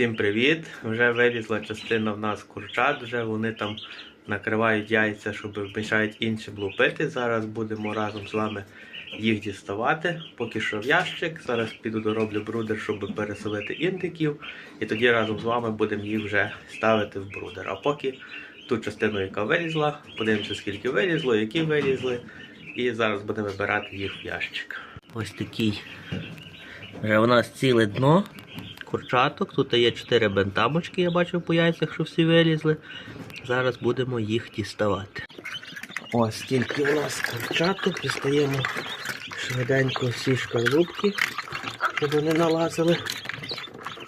Всім привіт! Вже вилізла частина в нас курчат, вже вони там накривають яйця, щоб вмішають іншим лупити. Зараз будемо разом з вами їх діставати. Поки що в ящик. Зараз піду дороблю брудер, щоб переселити індиків. І тоді разом з вами будемо їх вже ставити в брудер. А поки ту частину, яка вилізла, подивимося, скільки вилізло, які вилізли. І зараз будемо вибирати їх в ящик. Ось такий. Вже у нас ціле дно курчаток. Тут є 4 бентамочки, я бачив по яйцях, що всі вилізли. Зараз будемо їх діставати. Ось скільки у нас курчаток. Дістаємо швиденько всі шкарлупки, щоб вони налазили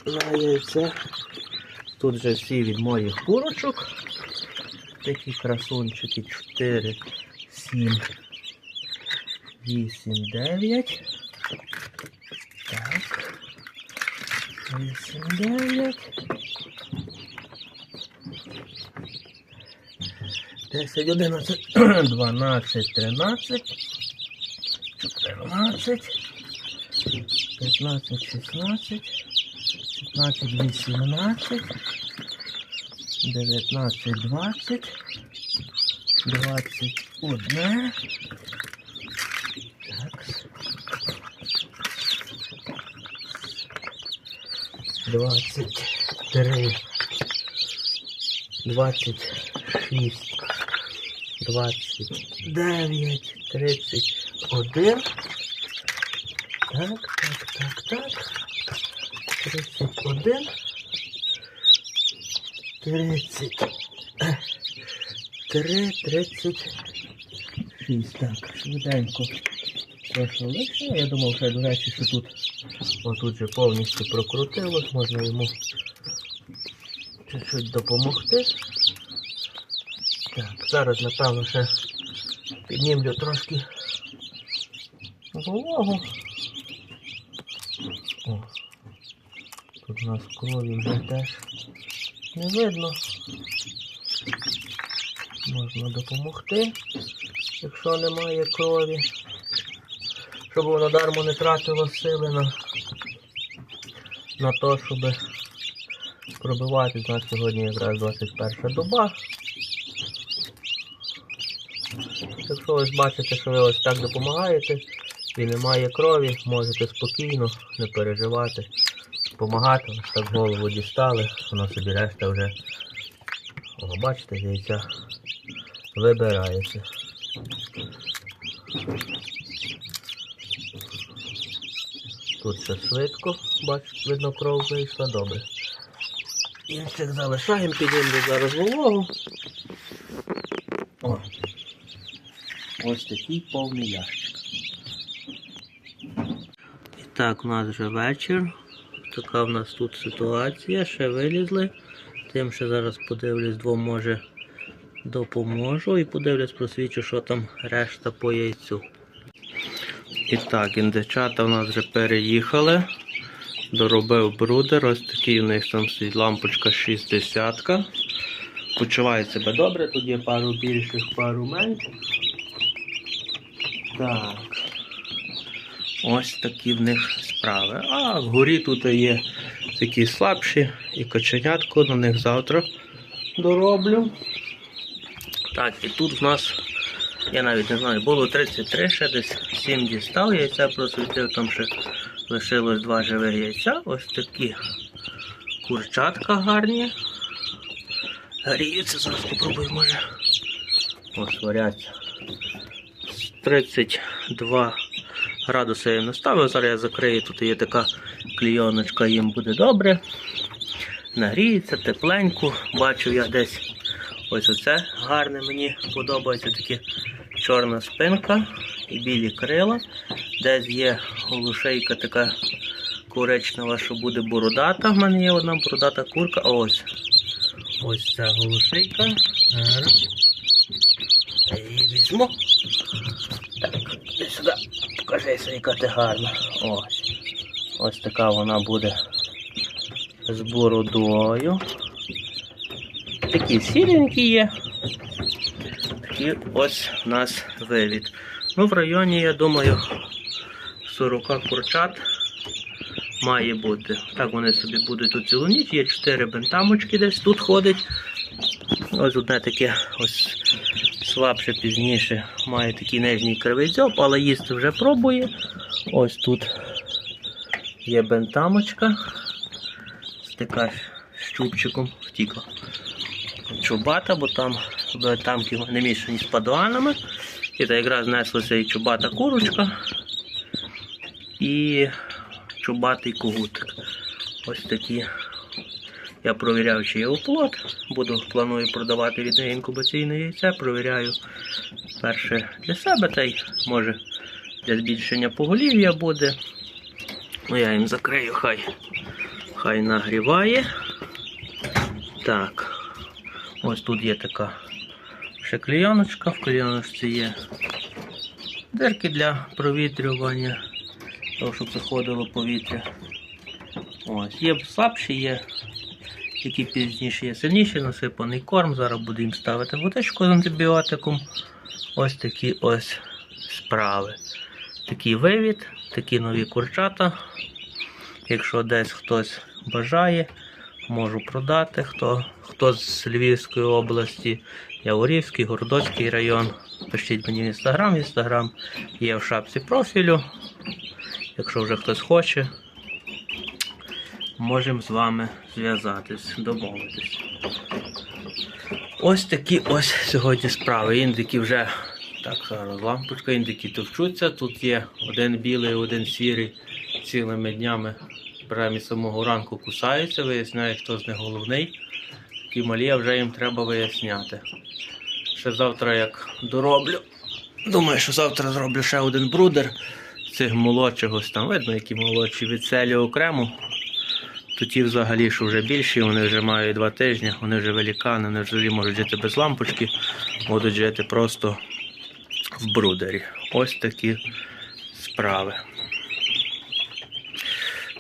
на яйце. Тут вже всі від моїх курочок. Такі красунчики 4, 7, 8, 9. Так. 8, 9. 10, 11, 12, 13, 14, 15, 16, 17, 18, 19, 20, 21. Так. 23, 26, 29, 31. Так, так, так, так. 31. 30. 3, 36. Так, швиденько. Прошу лишнього. Я думав, що, до речі, що тут отут же повністю прокрутилось, можна йому чуть-чуть допомогти. Так, зараз, напевно, ще піднімлю трошки вологу. О, тут у нас крові вже теж не видно. Можна допомогти, якщо немає крові. Щоб воно дармо не тратило сили на, на те, щоб пробивати. У нас сьогодні якраз 21 доба. Якщо ось бачите, що ви ось так допомагаєте і немає крові, можете спокійно, не переживати, допомагати, ось так голову дістали, воно собі решта вже, о, бачите, яйця вибирається. Тут все швидко, бачите, видно, кров вийшла добре. Інших залишаємо, підіймемо зараз вологу. О. Ось такий повний ящик. І так, у нас вже вечір. Така в нас тут ситуація, ще вилізли. Тим ще зараз подивлюсь, двом може допоможу і подивлюсь, просвічу, що там решта по яйцю. І так, індичата в нас вже переїхали. Доробив брудер, ось такий у них там стоїть лампочка 60. Почувають себе добре, тут є пару більших, пару менших. Так. Ось такі в них справи. А вгорі тут є такі слабші і коченятку, на них завтра дороблю. Так, і тут в нас, я навіть не знаю, було 33, ще десь 7 дістав, яйця просвітив, там ще лишилось два живих яйця. Ось такі курчатка гарні. Гріються, зараз попробую, може. Ось варяться. 32 градуси я не ставив, зараз я закрию, тут є така клійоночка, їм буде добре. Нагріється, тепленько. Бачу я десь ось оце гарне, мені подобається таке чорна спинка і білі крила. Десь є голушейка така коричнева, що буде бородата. В мене є одна бородата курка. Ось. Ось ця голушейка. Зараз. Я її візьму. Так, іди сюди. Покажися, яка ти гарна. Ось. Ось така вона буде з бородою. Такі сіренькі є. Такий ось у нас вивід. Ну, в районі, я думаю, 40 курчат має бути. Так вони собі будуть тут цілу ніч. Є чотири бентамочки десь тут ходить. Ось одне таке ось слабше пізніше. Має такий нижній кривий дзьоб, але їсти вже пробує. Ось тут є бентамочка. З чубчиком втікла. Чубата, бо там бентамки не мішані з падуанами. І так якраз неслася і чубата курочка. І чубатий когутик. Ось такі. Я провіряю, чи є оплот. Буду планую продавати від неї інкубаційне яйце. Провіряю перше для себе, та й може для збільшення поголів'я буде. Ну я їм закрию, хай, хай нагріває. Так. Ось тут є така ще клейоночка. В клейоночці є дирки для провітрювання, того, щоб заходило повітря. Ось, є слабші, є які пізніше є сильніші, насипаний корм. Зараз буду їм ставити водичку з антибіотиком. Ось такі ось справи. Такий вивід, такі нові курчата. Якщо десь хтось бажає, можу продати. Хто, хто з Львівської області, Яворівський, Городоцький район. Пишіть мені в інстаграм, інстаграм є в шапці профілю. Якщо вже хтось хоче, можемо з вами зв'язатись, домовитись. Ось такі ось сьогодні справи. Індики вже так, зараз лампочка, індики товчуться. Тут є один білий, один сірий цілими днями. Прямо з самого ранку кусаються, виясняють, хто з них головний. Такі малі, а вже їм треба виясняти. Ще завтра як дороблю. Думаю, що завтра зроблю ще один брудер цих молодших, ось там видно, які молодші відселю окремо. То ті взагалі, що вже більші, вони вже мають два тижні, вони вже великани, вони взагалі можуть жити без лампочки, будуть жити просто в брудері. Ось такі справи.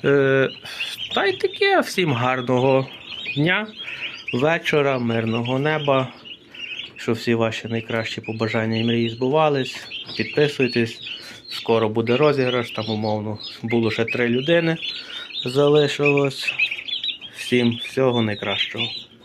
Е, та й таке, всім гарного дня, вечора, мирного неба. Щоб всі ваші найкращі побажання і мрії збувались. Підписуйтесь. Скоро буде розіграш, там умовно було ще три людини залишилось. Всім всього найкращого.